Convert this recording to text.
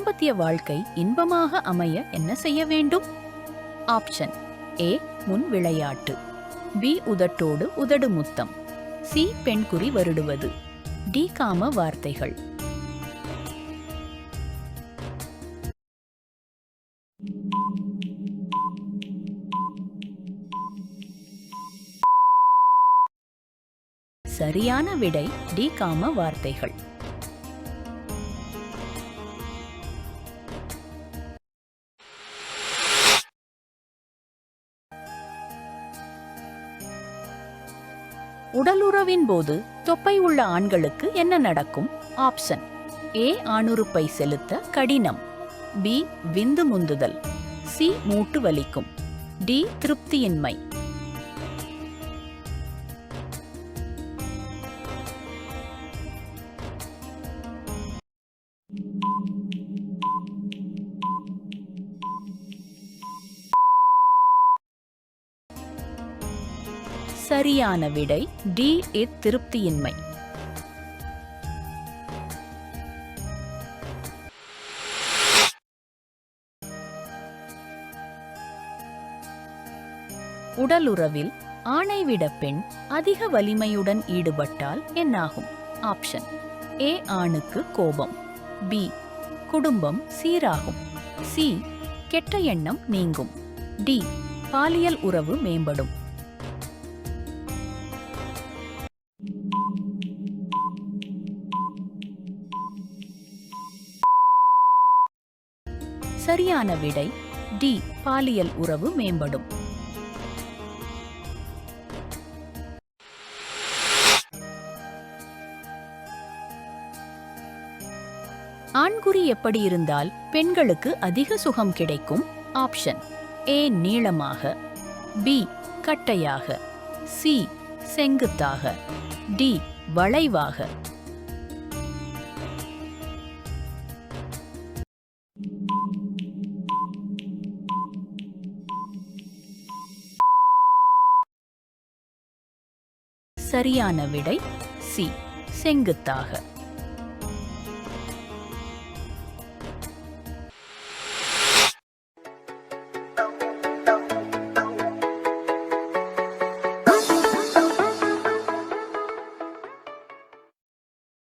தாம்பத்திய வாழ்க்கை இன்பமாக அமைய என்ன செய்ய வேண்டும்? ஆப்ஷன் ஏ முன் விளையாட்டு. பி உதட்டோடு உதடு முத்தம். சி பெண்குறி வருடுவது. டி காம வார்த்தைகள். சரியான விடை டி காம வார்த்தைகள். உடலுறவின் போது தொப்பை உள்ள ஆண்களுக்கு என்ன நடக்கும்? ஆப்ஷன். ஏ ஆணுறுப்பை செலுத்த கடினம். பி விந்து முந்துதல். சி மூட்டு வலிக்கும். டி திருப்தியின்மை. சரியான விடை டி இத்திருப்தியின்மை உடலுறவில் ஆணை விட பெண் அதிக வலிமையுடன் ஈடுபட்டால் என்னாகும்? ஆப்ஷன். ஏ ஆணுக்கு கோபம். பி குடும்பம் சீராகும். சி கெட்ட எண்ணம் நீங்கும். டி பாலியல் உறவு மேம்படும். சரியான விடை டி பாலியல் உறவு மேம்படும். ஆண்குறி எப்படி இருந்தால் பெண்களுக்கு அதிக சுகம் கிடைக்கும்? ஆப்ஷன். ஏ நீளமாக. பி கட்டையாக. சி செங்குத்தாக. டி வளைவாக. சரியான விடை சி. செங்குத்தாக.